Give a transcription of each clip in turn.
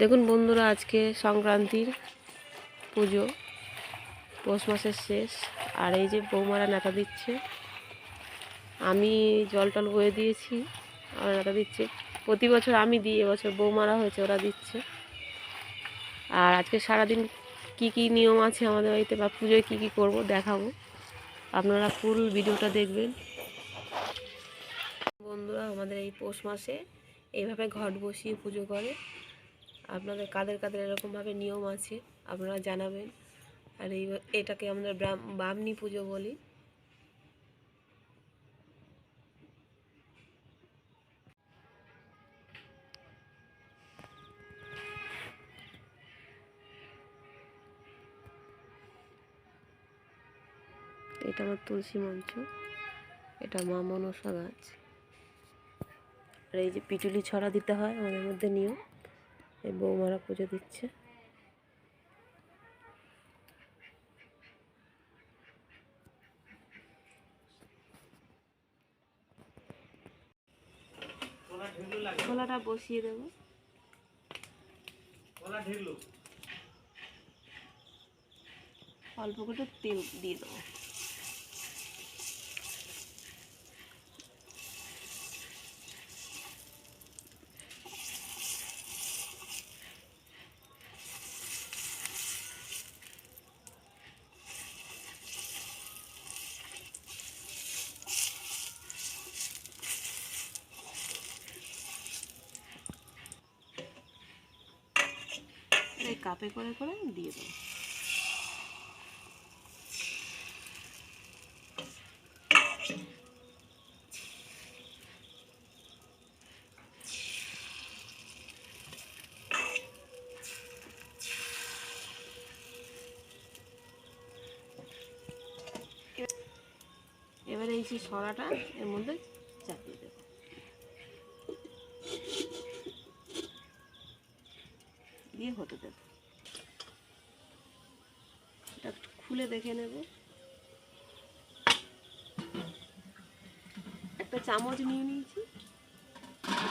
দেখুন বন্ধুরা, আজকে সংক্রান্তির পুজো। পৌষ মাসের শেষ। আর এই যে বৌমারা নেতা দিচ্ছে, আমি জল টল বয়ে দিয়েছি আর নেতা দিচ্ছে। প্রতি বছর আমি দিই, এবছর বৌমারা হয়েছে, ওরা দিচ্ছে। আর আজকে সারাদিন কি কি নিয়ম আছে আমাদের বাড়িতে, বা পুজোয় কী কী করব দেখাবো। আপনারা ফুল ভিডিওটা দেখবেন। বন্ধুরা, আমাদের এই পৌষ মাসে এইভাবে ঘট বসিয়ে পুজো করে। আপনাদের কাদের কাদের এরকমভাবে নিয়ম আছে, আপনারা জানাবেন। আর এই এটাকে আমরা বামনি পুজো বলি। এটা আমার তুলসী মঞ্চ, এটা মা মনসা গাছ। আর এই যে পিটুলি ছড়া দিতে হয় আমাদের মধ্যে নিয়ম। এই বৌমারা পুজো দিচ্ছে। ছোলাটা বসিয়ে দেবো। অল্প করে তেল দিয়ে দেবো। এই কাপে করে করে দিয়ে দেবো। এবারে এই যে সরাটা এর মধ্যে চাপিয়ে দেবো। দিয়ে হতে দেবো। খুলে দেখে নেব। একটা চামচ নিয়ে নিয়েছি।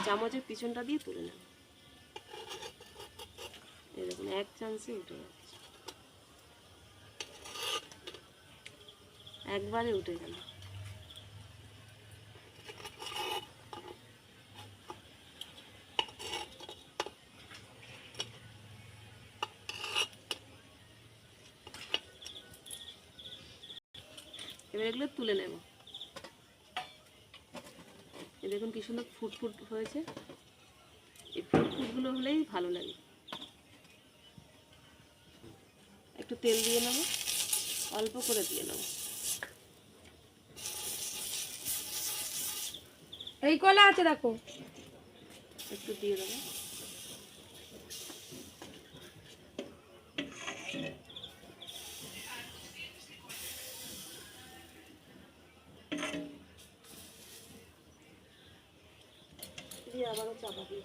চামচের পিছনটা দিয়ে তুলে নেব। দেখুন, এক চান্সে উঠে যাচ্ছে একবারে উঠে গেল। এবার এগুলো তুলে নেব। দেখুন কি সুন্দর ফুট ফুট হয়েছে। এই ফুট ফুটগুলো হলেই ভালো লাগে। একটু তেল দিয়ে নেব অল্প করে দিয়ে নেব। এই কলা আছে দেখো। একটু দিয়ে দেবো। দিয়ে আবারও চাপা দিয়ে।